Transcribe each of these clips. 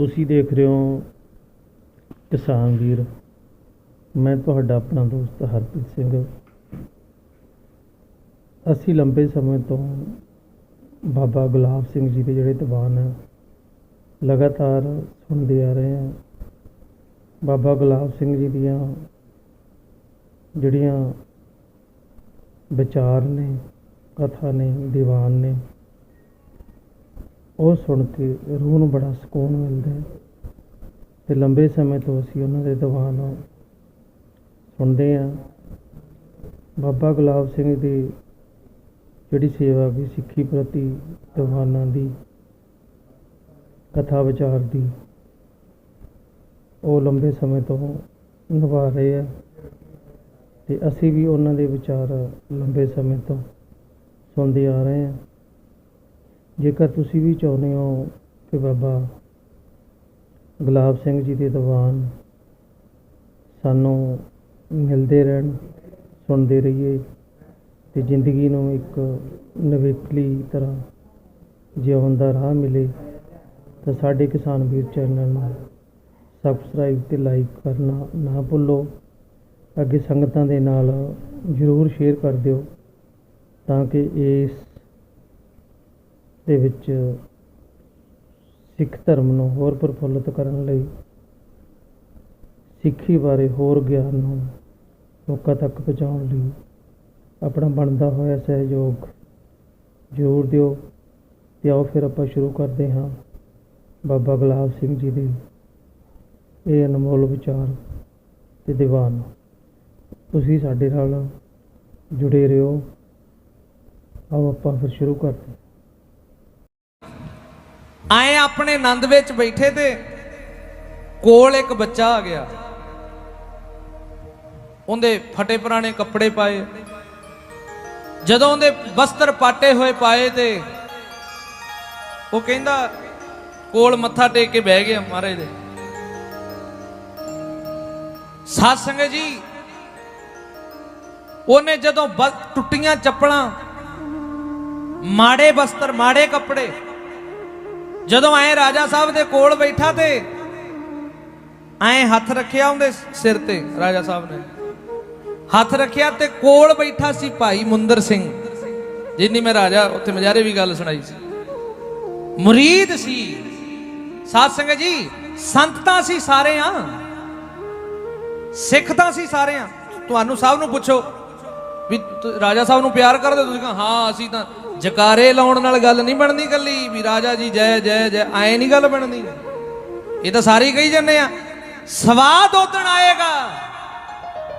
ਤੁਸੀਂ ਦੇਖ ਰਹੇ ਹੋ ਕਿਸਾਨ ਵੀਰ। ਮੈਂ ਤੁਹਾਡਾ ਆਪਣਾ ਦੋਸਤ ਹਰਪ੍ਰੀਤ ਸਿੰਘ। ਅਸੀਂ ਲੰਬੇ ਸਮੇਂ ਤੋਂ ਬਾਬਾ ਗੁਲਾਬ ਸਿੰਘ ਜੀ ਦੇ ਜਿਹੜੇ ਦੀਵਾਨ ਹੈ ਲਗਾਤਾਰ ਸੁਣਦੇ ਆ ਰਹੇ ਹਾਂ। ਬਾਬਾ ਗੁਲਾਬ ਸਿੰਘ ਜੀ ਦੀਆਂ ਜਿਹੜੀਆਂ ਵਿਚਾਰ ਨੇ, ਕਥਾ ਨੇ, ਦੀਵਾਨ ਨੇ ਉਹ ਸੁਣ ਕੇ ਰੂਹ ਨੂੰ ਬੜਾ ਸਕੂਨ ਮਿਲਦਾ ਹੈ ਤੇ ਲੰਬੇ ਸਮੇਂ ਤੋਂ ਅਸੀਂ ਉਹਨਾਂ ਦੇ ਦੀਵਾਨ ਸੁਣਦੇ ਹਾਂ। ਬਾਬਾ ਗੁਲਾਬ ਸਿੰਘ ਦੀ ਜਿਹੜੀ ਸੇਵਾ ਵੀ ਸਿੱਖੀ ਪ੍ਰਤੀ ਦੀਵਾਨਾਂ ਦੀ, ਕਥਾ ਵਿਚਾਰ ਦੀ, ਉਹ ਲੰਬੇ ਸਮੇਂ ਤੋਂ ਨਿਭਾ ਰਹੇ ਆ ਤੇ ਅਸੀਂ ਵੀ ਉਹਨਾਂ ਦੇ ਵਿਚਾਰ ਲੰਬੇ ਸਮੇਂ ਤੋਂ ਸੁਣਦੇ ਆ ਰਹੇ ਹਾਂ। ਜੇਕਰ ਤੁਸੀਂ ਵੀ ਚਾਹੁੰਦੇ ਹੋ ਕਿ ਬਾਬਾ ਗੁਲਾਬ ਸਿੰਘ ਜੀ ਦੇ ਦੀਵਾਨ ਸਾਨੂੰ ਮਿਲਦੇ ਰਹਿਣ, ਸੁਣਦੇ ਰਹੀਏ ਅਤੇ ਜ਼ਿੰਦਗੀ ਨੂੰ ਇੱਕ ਨਵੇਕਲੀ ਤਰ੍ਹਾਂ ਜਿਉਣ ਦਾ ਰਾਹ ਮਿਲੇ, ਤਾਂ ਸਾਡੇ ਕਿਸਾਨ ਵੀਰ ਚੈਨਲ ਨੂੰ ਸਬਸਕ੍ਰਾਈਬ ਤੇ ਲਾਈਕ ਕਰਨਾ ਨਾ ਭੁੱਲੋ। ਅੱਗੇ ਸੰਗਤਾਂ ਦੇ ਨਾਲ ਜ਼ਰੂਰ ਸ਼ੇਅਰ ਕਰ ਦਿਓ ਤਾਂ ਕਿ ਇਸ ਦੇ ਵਿੱਚ ਸਿੱਖ ਧਰਮ ਨੂੰ ਹੋਰ ਪ੍ਰਫੁੱਲਤ ਕਰਨ ਲਈ ਸਿੱਖੀ ਬਾਰੇ ਹੋਰ ਗਿਆਨ ਨੂੰ ਲੋਕਾਂ ਤੱਕ ਪਹੁੰਚਾਉਣ ਲਈ ਆਪਣਾ ਬਣਦਾ ਹੋਇਆ ਸਹਿਯੋਗ ਜ਼ਰੂਰ ਦਿਓ ਤੇ ਆਓ ਫਿਰ ਆਪਾਂ ਸ਼ੁਰੂ ਕਰਦੇ ਹਾਂ ਬਾਬਾ ਗੁਲਾਬ ਸਿੰਘ ਜੀ ਦੇ ਇਹ ਅਨਮੋਲ ਵਿਚਾਰ ਤੇ ਦੀਵਾਨ। ਤੁਸੀਂ ਸਾਡੇ ਨਾਲ ਜੁੜੇ ਰਹੋ। ਆਓ ਆਪਾਂ ਫਿਰ ਸ਼ੁਰੂ ਕਰਦੇ ਆਏ ਆਪਣੇ ਆਨੰਦ ਵਿੱਚ ਬੈਠੇ ਤੇ ਕੋਲ ਇੱਕ ਬੱਚਾ ਆ ਗਿਆ। ਉਹਦੇ ਫਟੇ ਪੁਰਾਣੇ ਕੱਪੜੇ ਪਾਏ। ਜਦੋਂ ਉਹਦੇ ਵਸਤਰ ਪਾਟੇ ਹੋਏ ਪਾਏ ਤੇ ਉਹ ਕਹਿੰਦਾ, ਕੋਲ ਮੱਥਾ ਟੇਕ ਕੇ ਬਹਿ ਗਿਆ ਮਹਾਰਾਜ ਦੇ। ਸਾਧ ਸੰਗਤ ਜੀ, ਉਹਨੇ ਜਦੋਂ ਬ- ਟੁੱਟੀਆਂ ਚੱਪਲਾਂ, ਮਾੜੇ ਵਸਤਰ, ਮਾੜੇ ਕੱਪੜੇ ਜਦੋਂ ਐ ਰਾਜਾ ਸਾਹਿਬ ਦੇ ਕੋਲ ਬੈਠਾ ਤੇ ਐ ਹੱਥ ਰੱਖਿਆ ਉਹਦੇ ਸਿਰ ਤੇ, ਰਾਜਾ ਸਾਹਿਬ ਨੇ। ਹੱਥ ਰੱਖਿਆ ਤੇ ਕੋਲ ਬੈਠਾ ਸੀ ਭਾਈ ਮੁੰਦਰ ਸਿੰਘ, ਜਿੰਨੀ ਮੈਂ ਰਾਜਾ ਉੱਥੇ ਮਜਾਰੇ ਵੀ ਗੱਲ ਸੁਣਾਈ ਸੀ। ਮੁਰੀਦ ਸੀ। ਸਾਧ ਸੰਗਤ ਜੀ, ਸੰਤ ਤਾਂ ਸੀ ਸਾਰੇ ਆ। ਸਿੱਖ ਤਾਂ ਸੀ ਸਾਰੇ ਆ। ਤੁਹਾਨੂੰ ਸਭ ਨੂੰ ਪੁੱਛੋ ਵੀ ਰਾਜਾ ਸਾਹਿਬ ਨੂੰ ਪਿਆਰ ਕਰਦੇ ਹੋ? ਤੁਸੀਂ ਕਹਾਂ, ਹਾਂ, ਅਸੀਂ ਤਾਂ ਜਕਾਰੇ ਲਾਉਣ ਨਾਲ ਗੱਲ ਨਹੀਂ ਬਣਦੀ ਕੱਲੀ, ਵੀ ਰਾਜਾ ਜੀ ਜੈ ਜੈ ਜੈ ਐ ਨਹੀਂ ਗੱਲ ਬਣਦੀ। ਇਹ ਤਾਂ ਸਾਰੇ ਕਹੀ ਜਾਂਦੇ ਆ, ਸਵਾਦ ਉਦਣ ਆਏਗਾ।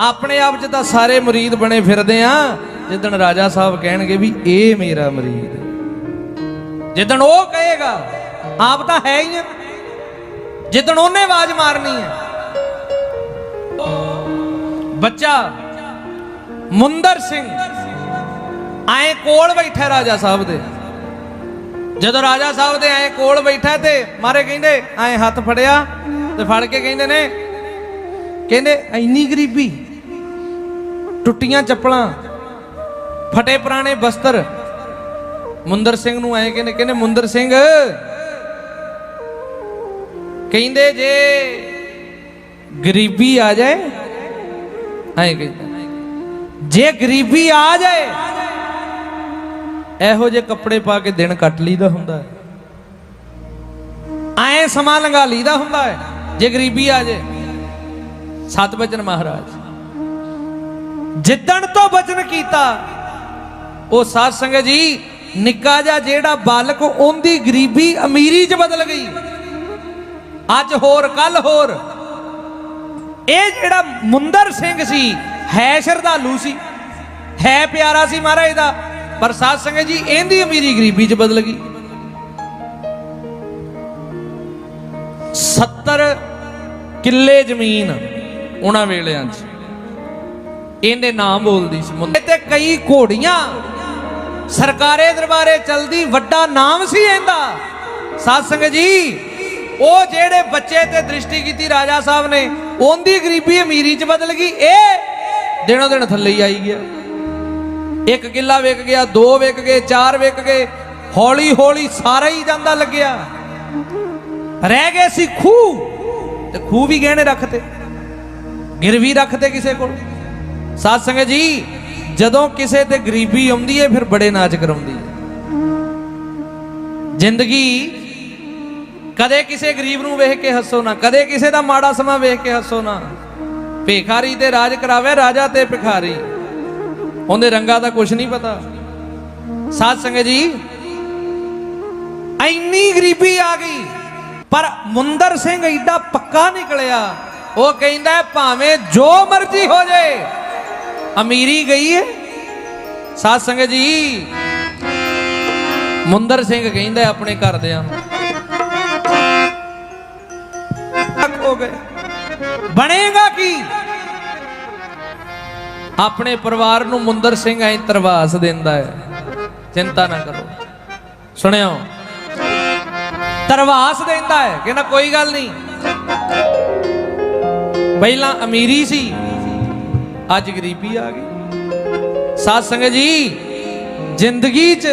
ਆਪਣੇ ਆਪ 'ਚ ਤਾਂ ਸਾਰੇ ਮੁਰੀਦ ਬਣੇ ਫਿਰਦੇ ਆ, ਜਿੱਦਣ ਰਾਜਾ ਸਾਹਿਬ ਕਹਿਣਗੇ ਵੀ ਇਹ ਮੇਰਾ ਮੁਰੀਦ। ਜਿੱਦਣ ਉਹ ਕਹੇਗਾ, ਆਪ ਤਾਂ ਹੈ ਹੀ ਆ। ਜਿੱਦਣ ਉਹਨੇ ਆਵਾਜ਼ ਮਾਰਨੀ ਹੈ ਬੱਚਾ, ਮੁੰਦਰ ਸਿੰਘ ਐ ਕੋਲ ਬੈਠਾ ਰਾਜਾ ਸਾਹਿਬ ਦੇ। ਜਦੋਂ ਰਾਜਾ ਸਾਹਿਬ ਦੇ ਐ ਕੋਲ ਬੈਠਾ ਤੇ ਮਾਰੇ ਕਹਿੰਦੇ ਐ ਹੱਥ ਫੜਿਆ ਤੇ ਫੜ ਕੇ ਕਹਿੰਦੇ ਨੇ, ਕਹਿੰਦੇ, ਇੰਨੀ ਗਰੀਬੀ, ਟੁੱਟੀਆਂ ਚੱਪਲਾਂ, ਫਟੇ ਪੁਰਾਣੇ ਬਸਤਰ। ਮੁੰਦਰ ਸਿੰਘ ਨੂੰ ਐ ਕਹਿੰਦੇ ਕਹਿੰਦੇ, ਮੁੰਦਰ ਸਿੰਘ, ਕਹਿੰਦੇ ਜੇ ਗਰੀਬੀ ਆ ਜਾਏ ਐ ਕਹਿੰਦੇ, ਜੇ ਗਰੀਬੀ ਆ ਜਾਏ ਇਹੋ ਜਿਹੇ ਕੱਪੜੇ ਪਾ ਕੇ ਦਿਨ ਕੱਟ ਲਈਦਾ ਹੁੰਦਾ ਹੈ। ਐ ਸਮਾਂ ਲੰਘਾ ਲਈਦਾ ਹੁੰਦਾ ਹੈ, ਜੇ ਗਰੀਬੀ ਆ ਜੇ। ਸਤ ਬਚਨ ਮਹਾਰਾਜ, ਜਿੱਦਣ ਤੋਂ ਬਚਨ ਕੀਤਾ, ਉਹ ਸਾਧ ਸੰਗਤ ਜੀ, ਨਿੱਕਾ ਜਿਹਾ ਜਿਹੜਾ ਬਾਲਕ ਉਹਦੀ ਗਰੀਬੀ ਅਮੀਰੀ 'ਚ ਬਦਲ ਗਈ। ਅੱਜ ਹੋਰ ਕੱਲ ਹੋਰ। ਇਹ ਜਿਹੜਾ ਮੁੰਦਰ ਸਿੰਘ ਸੀ, ਹੈ ਸ਼ਰਧਾਲੂ ਸੀ, ਹੈ ਪਿਆਰਾ ਸੀ ਮਹਾਰਾਜ ਦਾ। ਪਰ ਸਾਧ ਸੰਗਤ ਜੀ, ਇਹਦੀ ਅਮੀਰੀ ਗਰੀਬੀ 'ਚ ਬਦਲ ਗਈ। 70 ਕਿੱਲੇ ਜ਼ਮੀਨ ਉਹਨਾਂ ਵੇਲਿਆਂ 'ਚ। ਇਹਦੇ ਨਾਮ ਬੋਲਦੀ ਸੀ। ਮੁੰਡੇ ਤੇ ਕਈ ਘੋੜੀਆਂ ਸਰਕਾਰੇ ਦਰਬਾਰੇ ਚਲਦੀ, ਵੱਡਾ ਨਾਮ ਸੀ ਇਹਦਾ। ਸਾਧ ਸੰਗਤ ਜੀ, ਉਹ ਜਿਹੜੇ ਬੱਚੇ ਤੇ ਦ੍ਰਿਸ਼ਟੀ ਕੀਤੀ ਰਾਜਾ ਸਾਹਿਬ ਨੇ, ਉਹਦੀ ਗਰੀਬੀ ਅਮੀਰੀ 'ਚ ਬਦਲ ਗਈ। ਇਹ ਦਿਨੋ ਦਿਨ ਥੱਲੇ ਹੀ ਆਈ ਗਿਆ। ਇੱਕ ਕਿੱਲਾ ਵਿਕ ਗਿਆ, ਦੋ ਵਿਕ ਗਏ, ਚਾਰ ਵਿਕ ਗਏ, ਹੌਲੀ ਹੌਲੀ ਸਾਰਾ ਹੀ ਜਾਂਦਾ ਲੱਗਿਆ। ਰਹਿ ਗਏ ਸੀ ਖੂਹ, ਤੇ ਖੂਹ ਵੀ ਗਹਿਣੇ ਰੱਖਤੇ, ਗਿਰਵੀ ਰੱਖਤੇ ਕਿਸੇ ਕੋਲ। ਸਾਧ ਸੰਗਤ ਜੀ, ਜਦੋਂ ਕਿਸੇ ਤੇ ਗਰੀਬੀ ਆਉਂਦੀ ਹੈ ਫਿਰ ਬੜੇ ਨਾਚ ਕਰਾਉਂਦੀ ਹੈ ਜ਼ਿੰਦਗੀ ਕਦੇ ਕਿਸੇ ਗਰੀਬ ਨੂੰ ਵੇਖ ਕੇ ਹੱਸੋ ਨਾ, ਕਦੇ ਕਿਸੇ ਦਾ ਮਾੜਾ ਸਮਾਂ ਵੇਖ ਕੇ ਹੱਸੋ ਨਾ। ਭਿਖਾਰੀ ਤੇ ਰਾਜ ਕਰਾਵੇ, ਰਾਜਾ ਤੇ ਭਿਖਾਰੀ। ਉਹਦੇ ਰੰਗਾ ਦਾ ਕੁਝ ਨਹੀਂ ਪਤਾ। ਸਾਧ ਸੰਗਤ ਜੀ, ਇੰਨੀ ਗਰੀਬੀ ਆ ਗਈ, ਪਰ ਮੁੰਦਰ ਸਿੰਘ ਏਡਾ ਪੱਕਾ ਨਿਕਲਿਆ। ਉਹ ਕਹਿੰਦਾ ਭਾਵੇਂ ਜੋ ਮਰਜ਼ੀ ਹੋ ਜਾਏ ਅਮੀਰੀ ਗਈ ਹੈ ਸਾਧ ਸੰਗਤ ਜੀ, ਮੁੰਦਰ ਸਿੰਘ ਕਹਿੰਦਾ ਆਪਣੇ ਘਰਦਿਆਂ ਨੂੰ ਹੋ ਗਏ। ਬਣੇਗਾ ਕੀ? ਆਪਣੇ ਪਰਿਵਾਰ ਨੂੰ ਮੁੰਦਰ ਸਿੰਘ ਐ ਤਰਵਾਸ ਦਿੰਦਾ ਹੈ। ਚਿੰਤਾ ਨਾ ਕਰੋ। ਸੁਣਿਓ। ਤਰਵਾਸ ਦਿੰਦਾ ਹੈ ਕਹਿੰਦਾ ਕੋਈ ਗੱਲ ਨਹੀਂ। ਪਹਿਲਾਂ ਅਮੀਰੀ ਸੀ। ਅੱਜ ਗਰੀਬੀ ਆ ਗਈ। ਸਾਧ ਸੰਗਤ ਜੀ, ਜ਼ਿੰਦਗੀ 'ਚ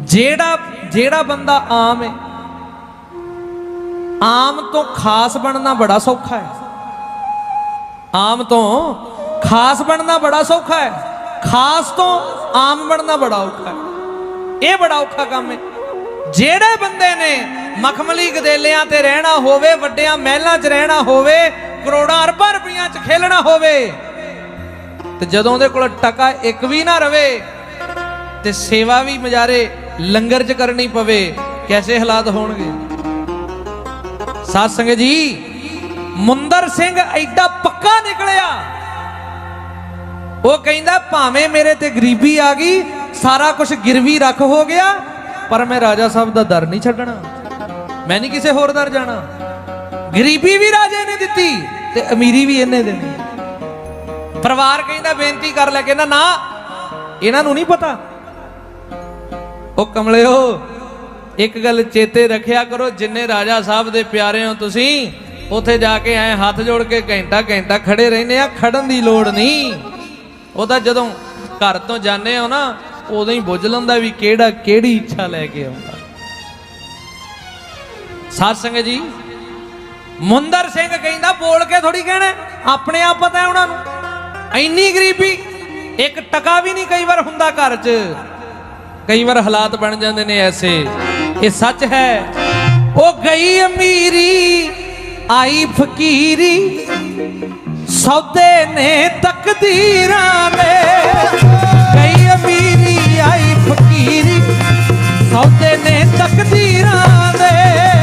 ਜਿਹੜਾ ਜਿਹੜਾ ਬੰਦਾ ਆਮ ਹੈ, ਆਮ ਤੋਂ ਖਾਸ ਬਣਨਾ ਬੜਾ ਸੌਖਾ ਹੈ। ਆਮ ਤੋਂ ਖਾਸ ਬਣਨਾ ਬੜਾ ਸੌਖਾ ਹੈ। ਖਾਸ ਤੋਂ ਆਮ ਬਣਨਾ ਬੜਾ ਔਖਾ ਹੈ। ਇਹ ਬੜਾ ਔਖਾ ਕੰਮ ਹੈ। ਜਿਹੜੇ ਬੰਦੇ ਨੇ ਮਖਮਲੀ ਗਦੇਲਿਆਂ ਤੇ ਰਹਿਣਾ ਹੋਵੇ, ਵੱਡਿਆਂ ਮਹਿਲਾਂ 'ਚ ਰਹਿਣਾ ਹੋਵੇ, ਕਰੋੜਾਂ ਅਰਬਾਂ ਰੁਪਈਆਂ 'ਚ ਖੇਲਣਾ ਹੋਵੇ, ਤੇ ਜਦੋਂ ਉਹਦੇ ਕੋਲ ਟਕਾ ਇੱਕ ਵੀ ਨਾ ਰਵੇ ਤੇ ਸੇਵਾ ਵੀ ਮਜਾਰੇ ਲੰਗਰ 'ਚ ਕਰਨੀ ਪਵੇ, ਕੈਸੇ ਹਾਲਾਤ ਹੋਣਗੇ? ਸਾਧ ਸੰਗਤ ਜੀ, ਮੁੰਦਰ ਸਿੰਘ ਐਡਾ ਪੱਕਾ ਨਿਕਲਿਆ। ਉਹ ਕਹਿੰਦਾ, ਭਾਵੇਂ ਮੇਰੇ ਤੇ ਗਰੀਬੀ ਆ ਗਈ, ਸਾਰਾ ਕੁਝ ਗਿਰਵੀ ਰੱਖ ਹੋ ਗਿਆ, ਪਰ ਮੈਂ ਰਾਜਾ ਸਾਹਿਬ ਦਾ ਦਰ ਨਹੀਂ ਛੱਡਣਾ। ਮੈਂ ਨਹੀਂ ਕਿਸੇ ਹੋਰ ਦਰ ਜਾਣਾ। ਗਰੀਬੀ ਵੀ ਰਾਜੇ ਨੇ ਦਿੱਤੀ ਤੇ ਅਮੀਰੀ ਵੀ ਇਹਨੇ ਦੇਣੀ। ਪਰਿਵਾਰ ਕਹਿੰਦਾ, ਬੇਨਤੀ ਕਰ ਲੈ, ਕਹਿੰਦਾ, ਨਾ, ਇਹਨਾਂ ਨੂੰ ਨਹੀਂ ਪਤਾ। ਉਹ ਕਮਲਿਓ, ਇੱਕ ਗੱਲ ਚੇਤੇ ਰੱਖਿਆ ਕਰੋ, ਜਿੰਨੇ ਰਾਜਾ ਸਾਹਿਬ ਦੇ ਪਿਆਰੇ ਹੋ ਤੁਸੀਂ ਉੱਥੇ ਜਾ ਕੇ ਐ ਹੱਥ ਜੋੜ ਕੇ ਘੰਟਾ ਘੰਟਾ ਖੜੇ ਰਹਿੰਦੇ ਆ, ਖੜਨ ਦੀ ਲੋੜ ਨਹੀਂ। ਉਹ ਤਾਂ ਜਦੋਂ ਘਰ ਤੋਂ ਜਾਂਦੇ ਹੋ ਨਾ, ਉਦੋਂ ਹੀ ਬੁੱਝ ਲੈਂਦਾ ਵੀ ਕਿਹੜਾ, ਕਿਹੜੀ ਇੱਛਾ ਲੈ ਕੇ ਆਉਂਦਾ। ਸਾਧ ਸੰਗਤ ਜੀ, ਮੁੰਦਰ ਸਿੰਘ ਕਹਿੰਦਾ, ਬੋਲ ਕੇ ਥੋੜੀ ਕਹਿਣਾ ਆਪਣੇ ਆਪ ਪਤਾ ਹੈ ਉਹਨਾਂ ਨੂੰ। ਇੰਨੀ ਗਰੀਬੀ, ਇੱਕ ਟਕਾ ਵੀ ਨਹੀਂ ਕਈ ਵਾਰ ਹੁੰਦਾ ਘਰ 'ਚ। ਕਈ ਵਾਰ ਹਾਲਾਤ ਬਣ ਜਾਂਦੇ ਨੇ ਐਸੇ। ਇਹ ਸੱਚ ਹੈ, ਉਹ ਗਈ ਅਮੀਰੀ ਆਈ ਫਕੀਰੀ ਸੌਦੇ ਨੇ ਤਕਦੀਰਾਂ ਦੇ ਕਈ ਅਮੀਰੀ ਆਈ ਫਕੀਰੀ ਸੌਦੇ ਨੇ ਤਕਦੀਰਾਂ ਦੇ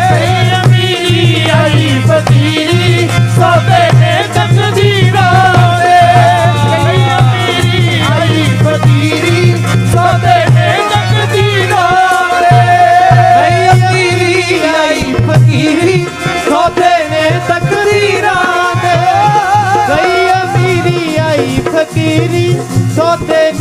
ਆਈ ਫਕੀਰੀ ਸੋਦੇ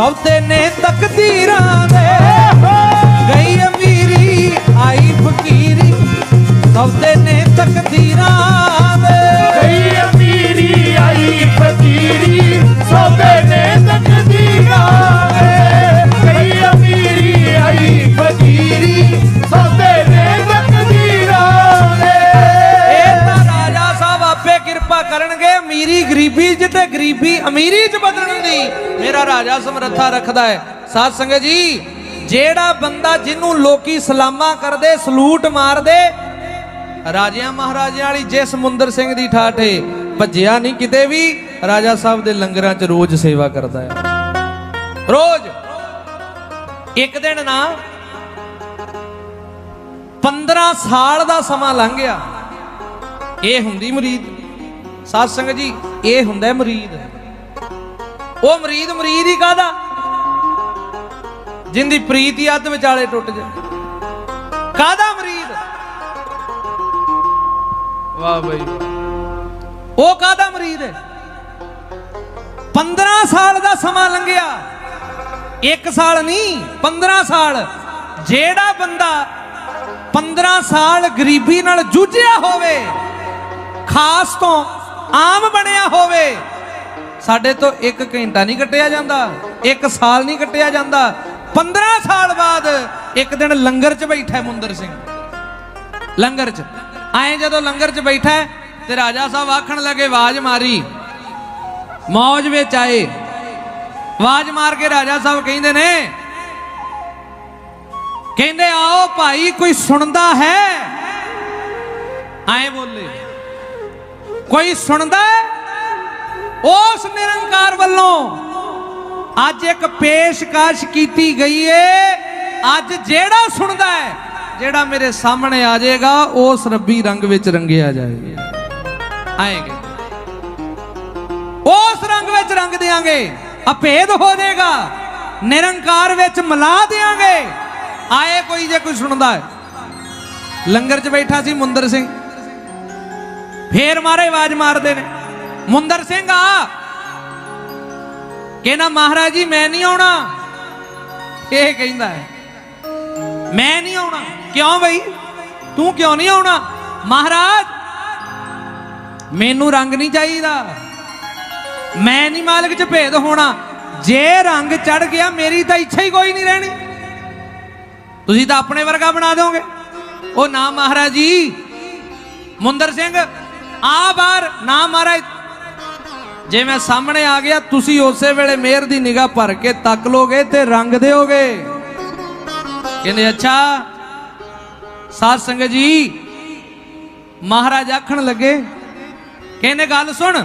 ਸੌਦੇ ਨੇ ਤਕਦੀਰਾਂ ਦੇ। ਗਈ ਅਮੀਰੀ ਆਈ ਫਕੀਰੀ ਸਭ ਸੌਦੇ ਨੇ ਤਕਦੀਰਾਂ ਗਰੀਬੀ ਅਮੀਰੀ 'ਚ ਬਦਲਣ ਦੀ ਮੇਰਾ ਰਾਜਾ ਸਮਰੱਥਾ ਰੱਖਦਾ ਹੈ। ਸਾਧ ਸੰਗਤ ਜੀ, ਜਿਹੜਾ ਬੰਦਾ ਜਿਹਨੂੰ ਲੋਕੀ ਸਲਾਮਾਂ ਕਰਦੇ, ਸਲੂਟ ਮਾਰਦੇ, ਰਾਜਿਆਂ ਮਹਾਰਾਜਿਆਂ ਵਾਲੀ ਜੇ ਸਮੁੰਦਰ ਸਿੰਘ ਦੀ ਠਾਠੇ ਭੱਜਿਆ ਨਹੀਂ ਕਿਤੇ ਵੀ, ਰਾਜਾ ਸਾਹਿਬ ਦੇ ਲੰਗਰਾਂ 'ਚ ਰੋਜ਼ ਸੇਵਾ ਕਰਦਾ ਹੈ। ਰੋਜ਼। ਇੱਕ ਦਿਨ ਨਾ 15 ਸਾਲ ਦਾ ਸਮਾਂ ਲੰਘ ਗਿਆ। ਇਹ ਹੁੰਦੀ ਮੁਰੀਦ। ਸਾਧ ਸੰਗਤ ਜੀ ਇਹ ਹੁੰਦਾ ਮੁਰੀਦ। ਉਹ ਮੁਰੀਦ ਮੁਰੀਦ ਹੀ ਕਾਦਾ ਜਿੰਦੀ ਪ੍ਰੀਤ ਹੀ ਅੱਧ ਵਿਚਾਲੇ ਟੁੱਟ ਜਾ ਕਾਦਾ ਮੁਰੀਦ? ਵਾਹ ਬਈ। ਉਹ ਕਾਦਾ ਮਰੀਦ ਹੈ? 15 ਸਾਲ ਦਾ ਸਮਾਂ ਲੰਘਿਆ। ਇੱਕ ਸਾਲ ਨਹੀਂ 15 ਸਾਲ। ਜਿਹੜਾ ਬੰਦਾ 15 ਸਾਲ ਗਰੀਬੀ ਨਾਲ ਜੂਝਿਆ ਹੋਵੇ ਖਾਸ ਤੋਂ ਆਮ ਬਣਿਆ ਹੋਵੇ। ਸਾਡੇ ਤੋਂ ਇੱਕ ਘੰਟਾ ਨਹੀਂ ਕੱਟਿਆ ਜਾਂਦਾ, ਇੱਕ ਸਾਲ ਨਹੀਂ ਕੱਟਿਆ ਜਾਂਦਾ। 15 ਸਾਲ ਬਾਅਦ ਇੱਕ ਦਿਨ ਲੰਗਰ 'ਚ ਬੈਠਾ ਮੁੰਦਰ ਸਿੰਘ। ਲੰਗਰ 'ਚ। ਆਏ ਜਦੋਂ ਲੰਗਰ 'ਚ ਬੈਠਾ ਤੇ ਰਾਜਾ ਸਾਹਿਬ ਆਖਣ ਲੱਗੇ ਆਵਾਜ਼ ਮਾਰੀ। ਮੌਜ ਵਿੱਚ ਆਏ। ਆਵਾਜ਼ ਮਾਰ ਕੇ ਰਾਜਾ ਸਾਹਿਬ ਕਹਿੰਦੇ ਨੇ, ਕਹਿੰਦੇ, ਆਓ ਭਾਈ, ਕੋਈ ਸੁਣਦਾ ਹੈ? ਆਏ ਬੋਲੇ। ਕੋਈ ਸੁਣਦਾ ਉਸ ਨਿਰੰਕਾਰ ਵੱਲੋਂ ਅੱਜ ਇੱਕ ਪੇਸ਼ਕਸ਼ ਕੀਤੀ ਗਈ ਏ। ਅੱਜ ਜਿਹੜਾ ਸੁਣਦਾ ਹੈ, ਜਿਹੜਾ ਮੇਰੇ ਸਾਹਮਣੇ ਆ ਜਾਏਗਾ, ਉਸ ਰੱਬੀ ਰੰਗ ਵਿੱਚ ਰੰਗਿਆ ਜਾਏਗਾ। ਆਏਗੇ। ਉਸ ਰੰਗ ਵਿੱਚ ਰੰਗ ਦੇਾਂਗੇ ਅਭੇਦ ਹੋ ਜਾਏਗਾ। ਨਿਰੰਕਾਰ ਵਿੱਚ ਮਿਲਾ ਦੇਾਂਗੇ ਆਏ ਕੋਈ ਜੇ ਕੋਈ ਸੁਣਦਾ ਹੈ? ਲੰਗਰ 'ਚ ਬੈਠਾ ਸੀ ਮੁੰਦਰ ਸਿੰਘ। ਫੇਰ ਮਾਰੇ ਆਵਾਜ਼ ਮਾਰਦੇ ਨੇ। ਮੁੰਦਰ ਸਿੰਘ ਆ। ਕਹਿੰਦਾ, ਮਹਾਰਾਜ ਜੀ, ਮੈਂ ਨਹੀਂ ਆਉਣਾ। ਇਹ ਕਹਿੰਦਾ ਹੈ। ਮੈਂ ਨਹੀਂ ਆਉਣਾ। ਕਿਉਂ ਬਈ? ਤੂੰ ਕਿਉਂ ਨਹੀਂ ਆਉਣਾ? ਮਹਾਰਾਜ, ਮੈਨੂੰ ਰੰਗ ਨਹੀਂ ਚਾਹੀਦਾ। ਮੈਂ ਨਹੀਂ ਮਾਲਕ ਚ ਭੇਦ ਹੋਣਾ। ਜੇ ਰੰਗ ਚੜ ਗਿਆ, ਮੇਰੀ ਤਾਂ ਇੱਛਾ ਹੀ ਕੋਈ ਨਹੀਂ ਰਹਿਣੀ। ਤੁਸੀਂ ਤਾਂ ਆਪਣੇ ਵਰਗਾ ਬਣਾ ਦੋਗੇ ਉਹ ਨਾ, ਮਹਾਰਾਜ ਜੀ। ਮੁੰਦਰ ਸਿੰਘ ਆ ਬਾਹਰ ਨਾ ਮਹਾਰਾਜ ਜੇ ਮੈਂ ਸਾਹਮਣੇ ਆ ਗਿਆ ਤੁਸੀਂ ਉਸੇ ਵੇਲੇ ਮਿਹਰ ਦੀ ਨਿਗਾਹ ਭਰ ਕੇ ਤੱਕ ਲੋਗੇ ਤੇ ਰੰਗ ਦਿਓਗੇ। ਕਹਿੰਦੇ ਅੱਛਾ ਸਾਧ ਸੰਗਤ ਜੀ ਮਹਾਰਾਜ ਆਖਣ ਲੱਗੇ ਕਹਿੰਦੇ ਗੱਲ ਸੁਣ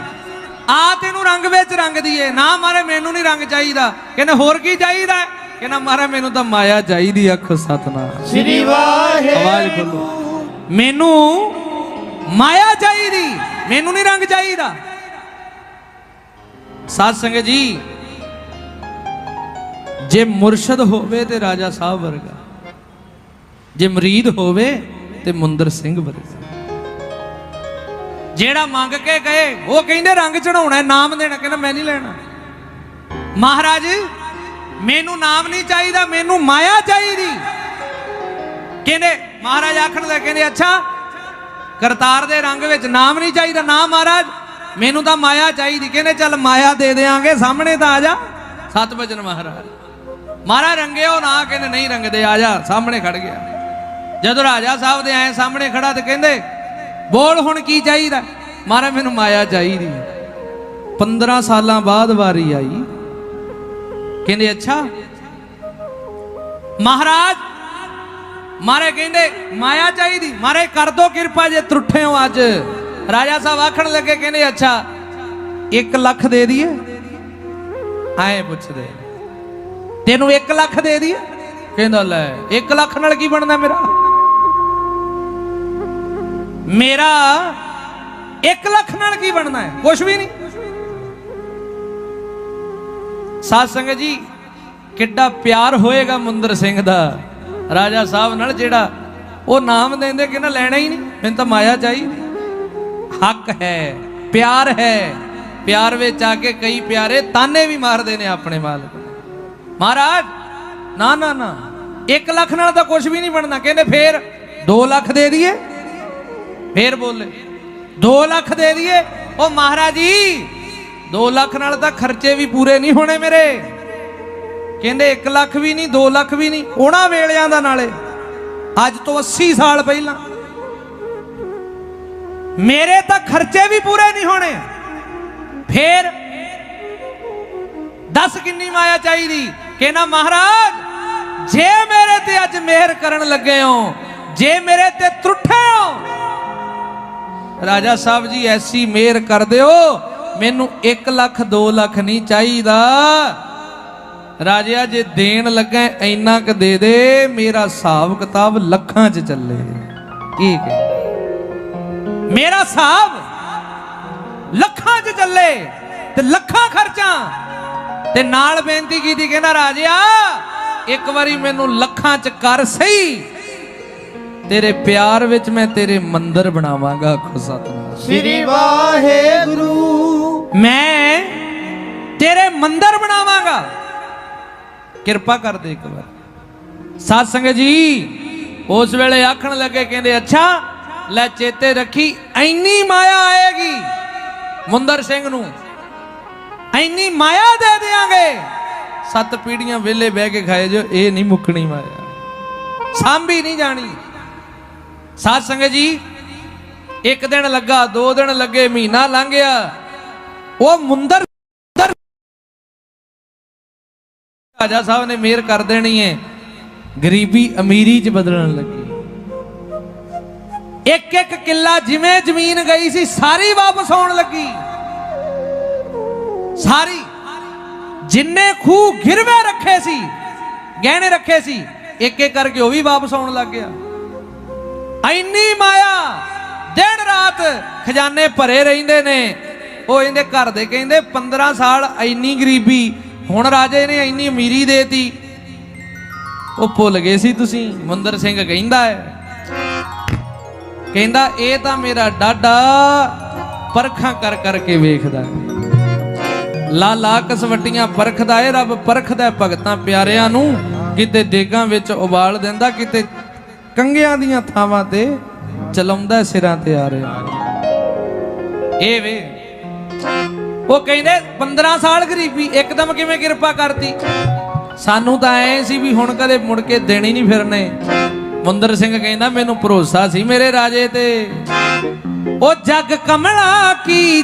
ਆ ਤੈਨੂੰ ਰੰਗ ਵਿੱਚ ਰੰਗ ਦੀਏ ਨਾ ਮਾਰੇ ਮੈਨੂੰ ਨਹੀਂ ਰੰਗ ਚਾਹੀਦਾ। ਕਹਿੰਦੇ ਹੋਰ ਕੀ ਚਾਹੀਦਾ? ਕਹਿੰਦਾ ਮਾਰਾ ਮੈਨੂੰ ਤਾਂ ਮਾਇਆ ਚਾਹੀਦੀ ਅੱਖ ਸਤਨਾਮ। ਸ੍ਰੀ ਵਾਹਿਗੁਰੂ। ਮੈਨੂੰ ਮਾਇਆ ਚਾਹੀਦੀ, ਮੈਨੂੰ ਨਹੀਂ ਰੰਗ ਚਾਹੀਦਾ। ਸਾਧ ਸੰਗਤ ਜੀ, ਜੇ ਮੁਰਸ਼ਦ ਹੋਵੇ ਤੇ ਰਾਜਾ ਸਾਹਿਬ ਵਰਗਾ। ਜੇ ਮਰੀਦ ਹੋਵੇ ਤੇ ਮੁੰਦਰ ਸਿੰਘ ਵਰਗਾ। ਜਿਹੜਾ ਮੰਗ ਕੇ ਗਏ, ਉਹ ਕਹਿੰਦੇ ਰੰਗ ਚੜਾਉਣਾ ਨਾਮ ਦੇਣਾ, ਕਹਿੰਦਾ ਮੈਂ ਨਹੀਂ ਲੈਣਾ। ਮਹਾਰਾਜ, ਮੈਨੂੰ ਨਾਮ ਨਹੀਂ ਚਾਹੀਦਾ, ਮੈਨੂੰ ਮਾਇਆ ਚਾਹੀਦੀ। ਕਹਿੰਦੇ, ਮਹਾਰਾਜ ਆਖਣ ਲੱਗੇ, ਕਹਿੰਦੇ, ਅੱਛਾ ਕਰਤਾਰ ਦੇ ਰੰਗ ਵਿੱਚ ਨਾਮ ਨਹੀਂ ਚਾਹੀਦਾ, ਨਾ ਮਹਾਰਾਜ। ਮੈਨੂੰ ਤਾਂ ਮਾਇਆ ਚਾਹੀਦੀ, ਕਹਿੰਦੇ ਚੱਲ ਮਾਇਆ ਦੇ ਦੇਾਂਗੇ ਸਾਹਮਣੇ ਤਾਂ ਆ ਜਾ। ਸਤ ਮਹਾਰਾਜ। ਮਹਾਰਾਜ ਰੰਗਿਓ ਨਾ, ਕਹਿੰਦੇ ਨਹੀਂ ਰੰਗਦੇ, ਆ ਜਾ, ਸਾਹਮਣੇ ਖੜ ਗਿਆ। ਜਦੋਂ ਰਾਜਾ ਸਾਹਿਬ ਦੇ ਆਏ, ਸਾਹਮਣੇ ਖੜਾ ਤੇ ਕਹਿੰਦੇ, ਬੋਲ ਹੁਣ ਕੀ ਚਾਹੀਦਾ? ਮਹਾਰਾਜ, ਮੈਨੂੰ ਮਾਇਆ ਚਾਹੀਦੀ 15 ਸਾਲਾਂ ਬਾਅਦ ਵਾਰੀ ਆਈ। ਕਹਿੰਦੇ, ਅੱਛਾ। ਮਹਾਰਾਜ ਮਾਰੇ ਕਹਿੰਦੇ, ਮਾਇਆ ਚਾਹੀਦੀ। ਮਾਰੇ, ਕਰ ਦੋ ਕਿਰਪਾ ਜੇ ਤਰੁੱਠੇ ਹੋ ਅੱਜ। ਰਾਜਾ ਸਾਹਿਬ ਆਖਣ ਲੱਗੇ ਕਹਿੰਦੇ, ਅੱਛਾ 1 ਲੱਖ ਦੇ ਦਈਏ। ਆਏ ਪੁੱਛਦੇ ਤੈਨੂੰ 1 ਲੱਖ ਦੇ ਦਈਏ? ਕਹਿੰਦਾ, ਲੈ 1 ਲੱਖ ਨਾਲ ਕੀ ਬਣਦਾ ਮੇਰਾ? ਮੇਰਾ 1 ਲੱਖ ਨਾਲ ਕੀ ਬਣਨਾ ਹੈ? ਕੁਝ ਵੀ ਨਹੀਂ। ਸਾਧ ਸੰਗਤ ਜੀ, ਕਿੱਡਾ ਪਿਆਰ ਹੋਏਗਾ ਮੁੰਦਰ ਸਿੰਘ ਦਾ। ਰਾਜਾ ਸਾਹਿਬ ਨਾਲ ਜਿਹੜਾ ਉਹ ਨਾਮ ਦਿੰਦੇ ਕਿ ਨਾ ਲੈਣਾ ਹੀ ਨਹੀਂ। ਮੈਨੂੰ ਤਾਂ ਮਾਇਆ ਚਾਹੀਦੀ ਹੱਕ ਹੈ, ਪਿਆਰ ਹੈ। ਪਿਆਰ ਵਿੱਚ ਆ ਕੇ ਕਈ ਪਿਆਰੇ ਤਾਨੇ ਵੀ ਮਾਰਦੇ ਨੇ ਆਪਣੇ ਮਾਲਕ। ਮਹਾਰਾਜ, ਨਾ ਨਾ ਨਾ। 1 ਲੱਖ ਨਾਲ ਤਾਂ ਕੁਝ ਵੀ ਨਹੀਂ ਬਣਨਾ ਕਹਿੰਦੇ ਫੇਰ 2 ਲੱਖ ਦੇ ਦਈਏ। ਫੇਰ ਬੋਲੇ 2 ਲੱਖ ਦੇ ਦਈਏ। ਉਹ ਮਹਾਰਾਜ ਜੀ 2 ਲੱਖ ਨਾਲ ਤਾਂ ਖਰਚੇ ਵੀ ਪੂਰੇ ਨਹੀਂ ਹੋਣੇ ਮੇਰੇ। ਕਹਿੰਦੇ 1 ਲੱਖ ਵੀ ਨਹੀਂ 2 ਲੱਖ ਵੀ ਨਹੀਂ, ਉਹਨਾਂ ਵੇਲਿਆਂ ਦਾ ਨਾਲੇ। ਅੱਜ ਤੋਂ 80 ਸਾਲ ਪਹਿਲਾਂ। ਮੇਰੇ ਤਾਂ ਖਰਚੇ ਵੀ ਪੂਰੇ ਨਹੀਂ ਹੋਣੇ। ਫੇਰ ਦੱਸ ਕਿੰਨੀ ਮਾਇਆ ਚਾਹੀਦੀ? ਕਹਿੰਦਾ, ਮਹਾਰਾਜ, ਜੇ ਮੇਰੇ ਤੇ ਅੱਜ ਮਿਹਰ ਕਰਨ ਲੱਗੇ ਹੋ, ਜੇ ਮੇਰੇ ਤੇ ਤਰੁੱਠੇ ਹੋ, ਰਾਜਾ ਸਾਹਿਬ ਜੀ, ਐਸੀ ਮਿਹਰ ਕਰ ਦਿਓ, ਮੈਨੂੰ 1 ਲੱਖ 2 ਲੱਖ ਨਹੀਂ ਚਾਹੀਦਾ। ਰਾਜਿਆ ਜੇ ਦੇਣ ਲੱਗਾ ਇੰਨਾ ਕ ਦੇ ਦੇ ਮੇਰਾ ਹਿਸਾਬ ਕਿਤਾਬ ਲੱਖਾਂ 'ਚ ਚੱਲੇ। ਕੀ ਕਹਿੰਦਾ ਮੇਰਾ ਹਿਸਾਬ ਲੱਖਾਂ 'ਚ ਚੱਲੇ ਤੇ ਲੱਖਾਂ ਖਰਚਾਂ। ਤੇ ਨਾਲ ਬੇਨਤੀ ਕੀਤੀ ਕਹਿੰਦਾ ਰਾਜਿਆ ਇੱਕ ਵਾਰੀ ਮੈਨੂੰ ਲੱਖਾਂ 'ਚ ਕਰ ਸਹੀ। ਤੇਰੇ ਪਿਆਰ ਵਿੱਚ ਮੈਂ ਤੇਰੇ ਮੰਦਰ ਬਣਾਵਾਂਗਾ ਆਖੋ ਸਤਨਾਮ। ਸ੍ਰੀ ਵਾਹਿਗੁਰੂ। ਮੈਂ ਤੇਰੇ ਮੰਦਰ ਬਣਾਵਾਂਗਾ। ਕਿਰਪਾ ਕਰ ਦੇ ਇੱਕ ਵਾਰ। ਸਾਧ ਸੰਗਤ ਜੀ, ਉਸ ਵੇਲੇ ਆਖਣ ਲੱਗੇ ਕਹਿੰਦੇ, ਅੱਛਾ, ਲੈ ਚੇਤੇ ਰੱਖੀ, ਐਨੀ ਮਾਇਆ ਆਏਗੀ ਮੁੰਦਰ ਸਿੰਘ ਨੂੰ। ਐਨੀ ਮਾਇਆ ਦੇ ਦੇਾਂਗੇ ਸੱਤ ਪੀੜੀਆਂ ਵੇਲੇ ਬਹਿ ਕੇ ਖਾਏ ਜੋ, ਇਹ ਨਹੀਂ ਮੁੱਕਣੀ ਮਾਇਆ। ਸਾਂਭੀ ਨਹੀਂ ਜਾਣੀ। ਸਾਧ ਸੰਗਤ ਜੀ, ਇੱਕ ਦਿਨ ਲੱਗਾ, ਦੋ ਦਿਨ ਲੱਗੇ, ਮਹੀਨਾ ਲੰਘ ਗਿਆ। ਉਹ ਮੁੰਦਰ ਮੁੰਦਰ ਰਾਜਾ ਸਾਹਿਬ ਨੇ ਮਿਹਰ ਕਰ ਦੇਣੀ ਹੈ ਗਰੀਬੀ ਅਮੀਰੀ ਚ ਬਦਲਣ ਲੱਗੀ। ਇੱਕ ਇੱਕ ਕਿੱਲਾ ਜਿਵੇਂ ਜ਼ਮੀਨ ਗਈ ਸੀ, ਸਾਰੀ ਵਾਪਸ ਆਉਣ ਲੱਗੀ। ਸਾਰੀ। ਜਿੰਨੇ ਖੂਹ ਗਿਰਵੇ ਰੱਖੇ ਸੀ, ਗਹਿਣੇ ਰੱਖੇ ਸੀ ਇੱਕ ਇੱਕ ਕਰਕੇ ਉਹ ਵੀ ਵਾਪਸ ਆਉਣ ਲੱਗ ਗਿਆ। ਐਨੀ ਮਾਇਆ, ਦਿਨ ਰਾਤ ਖਜ਼ਾਨੇ ਭਰੇ ਰਹਿੰਦੇ ਨੇ। ਉਹ ਇਹਦੇ ਘਰ ਦੇ ਕਹਿੰਦੇ 15 ਸਾਲ ਐਨੀ ਗਰੀਬੀ ਹੁਣ ਰਾਜੇ ਨੇ ਇੰਨੀ ਅਮੀਰੀ ਦੇਤੀ। ਉਹ ਭੁੱਲ ਗਏ ਸੀ ਤੁਸੀਂ, ਮੰਦਰ ਸਿੰਘ ਕਹਿੰਦਾ ਹੈ। ਕਹਿੰਦਾ, ਇਹ ਤਾਂ ਮੇਰਾ ਡਾਡਾ ਪਰਖਾਂ ਕਰ ਕਰਕੇ ਵੇਖਦਾ ਹੈ। ਲਾ ਲਾ ਕਸਵੱਟੀਆਂ ਪਰਖਦਾ ਏ, ਰੱਬ ਪਰਖਦਾ ਭਗਤਾਂ ਪਿਆਰਿਆਂ ਨੂੰ। ਕਿਤੇ ਦੇਗਾਂ ਵਿੱਚ ਉਬਾਲ ਦਿੰਦਾ, ਕਿਤੇ ਕੰਗਿਆਂ ਦੀਆਂ ਥਾਵਾਂ ਤੇ ਚਲਾਉਂਦਾ ਸਿਰਾਂ ਤੇ ਆ ਰਿਹਾ ਇਹ ਵੇ ਉਹ ਕਹਿੰਦੇ 15 ਸਾਲ ਗਰੀਬੀ, ਇੱਕਦਮ ਕਿਵੇਂ ਕਿਰਪਾ ਕਰਤੀ? ਸਾਨੂੰ ਤਾਂ ਐ ਸੀ ਵੀ ਹੁਣ ਕਦੇ ਮੁੜ ਕੇ ਦੇਣੀ ਨਹੀਂ ਫਿਰਨੇ। ਮੁੰਦਰ ਸਿੰਘ ਕਹਿੰਦਾ, ਮੈਨੂੰ ਭਰੋਸਾ ਸੀ ਮੇਰੇ ਰਾਜੇ ਤੇ। ਉਹ ਜੱਗ ਕਮਲਾ ਕੀ